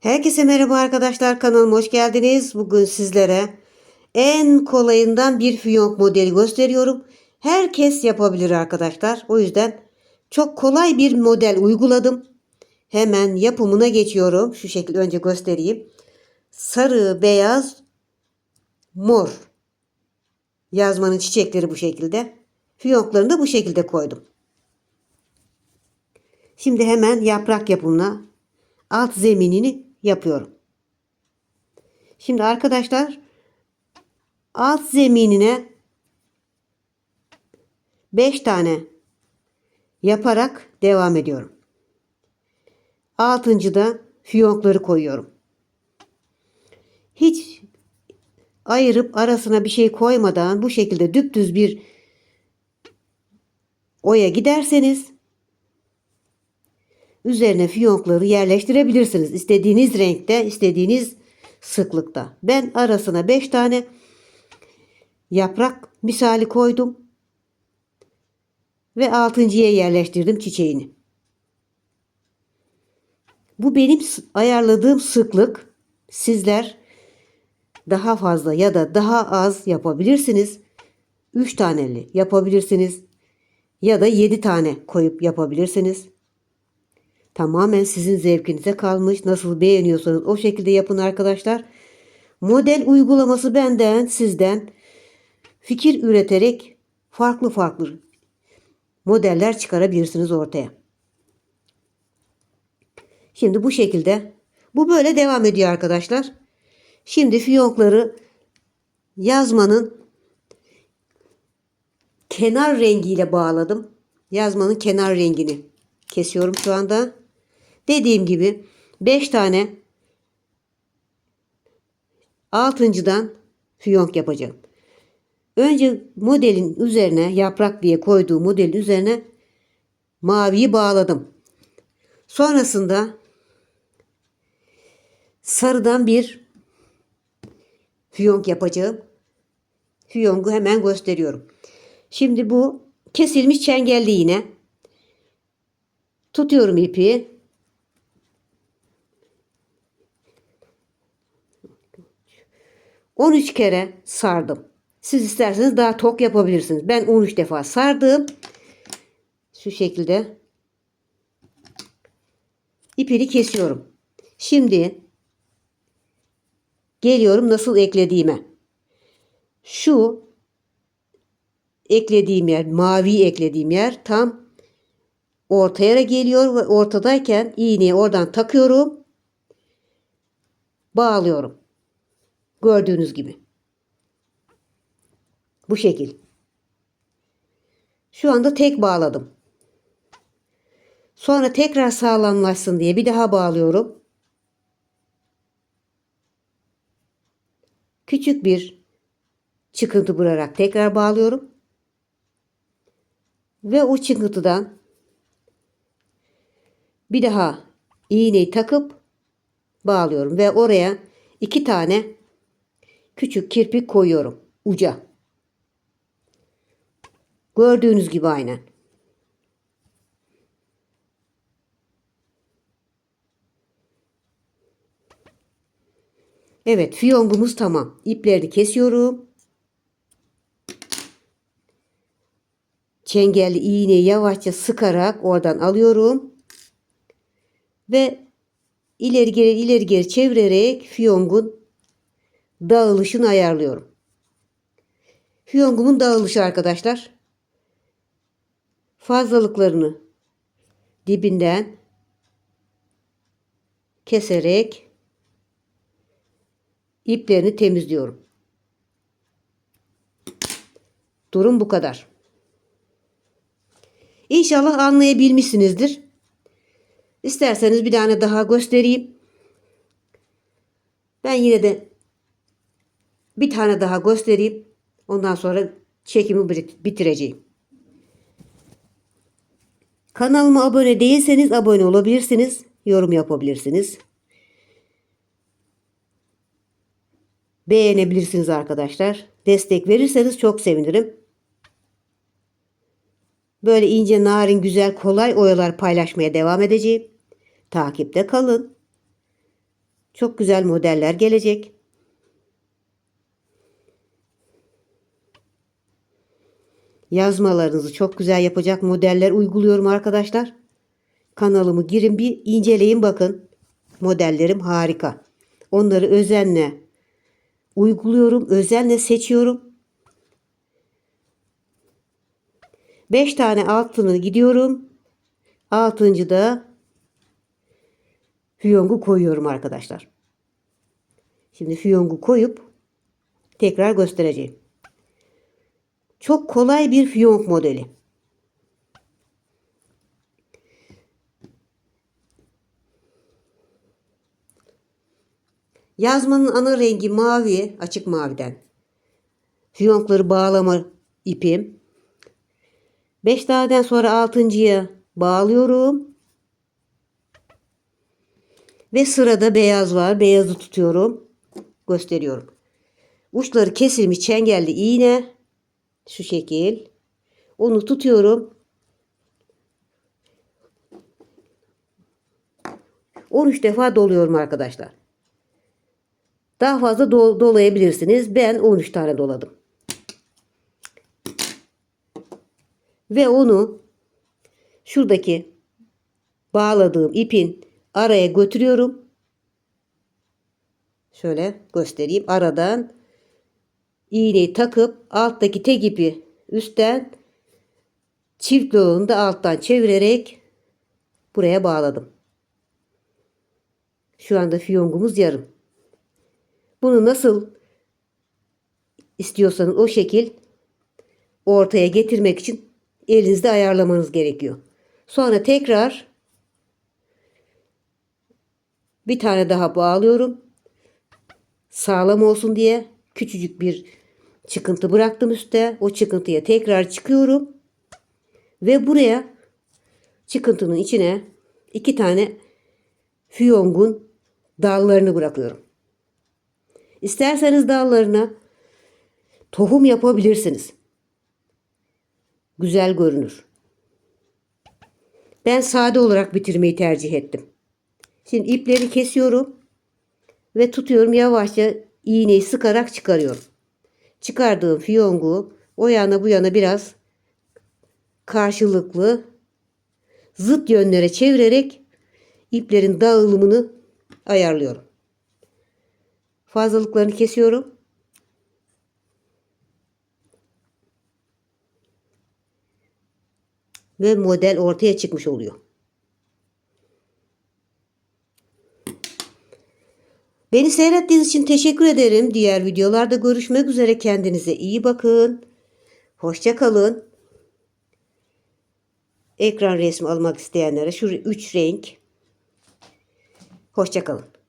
Herkese merhaba arkadaşlar kanalıma hoş geldiniz. Bugün sizlere en kolayından bir fiyonk modeli gösteriyorum. Herkes yapabilir arkadaşlar. O yüzden çok kolay bir model uyguladım. Hemen yapımına geçiyorum. Şu şekilde önce göstereyim. Sarı, beyaz, mor. Yazmanın çiçekleri bu şekilde. Fiyonklarını da bu şekilde koydum. Şimdi hemen yaprak yapımına alt zeminini yapıyorum. Şimdi arkadaşlar alt zeminine 5 tane yaparak devam ediyorum. Altıncıda fiyonkları koyuyorum. Hiç ayırıp arasına bir şey koymadan bu şekilde düptüz bir oya giderseniz üzerine fiyonkları yerleştirebilirsiniz. İstediğiniz renkte, istediğiniz sıklıkta. Ben arasına 5 tane yaprak misali koydum. Ve altıncıya yerleştirdim çiçeğini. Bu benim ayarladığım sıklık. Sizler daha fazla ya da daha az yapabilirsiniz. 3 taneli yapabilirsiniz. Ya da 7 tane koyup yapabilirsiniz. Tamamen sizin zevkinize kalmış. Nasıl beğeniyorsanız o şekilde yapın arkadaşlar. Model uygulaması benden, sizden fikir üreterek farklı farklı modeller çıkarabilirsiniz ortaya. Şimdi bu şekilde bu böyle devam ediyor arkadaşlar. Şimdi fiyonkları yazmanın kenar rengiyle bağladım. Yazmanın kenar rengini kesiyorum şu anda. Dediğim gibi 5 tane altıncıdan fiyonk yapacağım. Önce modelin üzerine yaprak diye koyduğu modelin üzerine maviyi bağladım. Sonrasında sarıdan bir fiyonk yapacağım. Fiyonku hemen gösteriyorum. Şimdi bu kesilmiş çengelli yine. Tutuyorum ipi. On üç kere sardım. Siz isterseniz daha tok yapabilirsiniz. Ben 13 defa sardım. Şu şekilde ipini kesiyorum. Şimdi geliyorum nasıl eklediğime. Şu eklediğim yer, mavi eklediğim yer tam ortaya geliyor ve ortadayken iğneyi oradan takıyorum. Bağlıyorum. Gördüğünüz gibi. Bu şekil. Şu anda tek bağladım. Sonra tekrar sağlamlaşsın diye bir daha bağlıyorum. Küçük bir çıkıntı bırakarak tekrar bağlıyorum. Ve o çıkıntıdan bir daha iğneyi takıp bağlıyorum ve oraya iki tane küçük kirpik koyuyorum uca. Gördüğünüz gibi aynen. Evet fiyongumuz tamam. İplerini kesiyorum. Çengelli iğneyi yavaşça sıkarak oradan alıyorum. Ve ileri geri ileri geri çevirerek fiyongun dağılışını ayarlıyorum. Fiyongumun dağılışı arkadaşlar. Fazlalıklarını dibinden keserek iplerini temizliyorum. Durum bu kadar. İnşallah anlayabilmişsinizdir. İsterseniz bir tane daha göstereyim. Ben yine de bir tane daha göstereyim. Ondan sonra çekimi bitireceğim. Kanalıma abone değilseniz abone olabilirsiniz. Yorum yapabilirsiniz. Beğenebilirsiniz arkadaşlar. Destek verirseniz çok sevinirim. Böyle ince, narin, güzel, kolay oyalar paylaşmaya devam edeceğim. Takipte kalın. Çok güzel modeller gelecek. Yazmalarınızı çok güzel yapacak modeller uyguluyorum arkadaşlar. Kanalımı girin bir inceleyin bakın. Modellerim harika. Onları özenle uyguluyorum, özenle seçiyorum. 5 tane altını gidiyorum. Altıncı da fiyongu koyuyorum arkadaşlar. Şimdi fiyongu koyup tekrar göstereceğim. Çok kolay bir fiyonk modeli. Yazmanın ana rengi mavi, açık maviden. Fiyonkları bağlama ipim. 5 taneden sonra altıncıya bağlıyorum. Ve sırada beyaz var. Beyazı tutuyorum. Gösteriyorum. Uçları kesilmiş çengelli iğne. Şu şekil. Onu tutuyorum. 13 defa doluyorum arkadaşlar. Daha fazla dol- dolayabilirsiniz. Ben 13 tane doladım. Ve onu şuradaki bağladığım ipin araya götürüyorum. Şöyle göstereyim. Aradan iğneyi takıp alttaki tek ipi üstten çift yolunu da alttan çevirerek buraya bağladım. Şu anda fiyongumuz yarım. Bunu nasıl istiyorsanız o şekil ortaya getirmek için elinizde ayarlamanız gerekiyor. Sonra tekrar bir tane daha bağlıyorum. Sağlam olsun diye küçücük bir çıkıntı bıraktım üstte. O çıkıntıya tekrar çıkıyorum. Ve buraya çıkıntının içine iki tane fiyongun dallarını bırakıyorum. İsterseniz dallarına tohum yapabilirsiniz. Güzel görünür. Ben sade olarak bitirmeyi tercih ettim. Şimdi ipleri kesiyorum ve tutuyorum yavaşça iğneyi sıkarak çıkarıyorum. Çıkardığım fiyongu o yana bu yana biraz karşılıklı zıt yönlere çevirerek iplerin dağılımını ayarlıyorum. Fazlalıklarını kesiyorum. Ve model ortaya çıkmış oluyor. Beni seyrettiğiniz için teşekkür ederim. Diğer videolarda görüşmek üzere. Kendinize iyi bakın. Hoşça kalın. Ekran resmi almak isteyenlere şu üç renk. Hoşça kalın.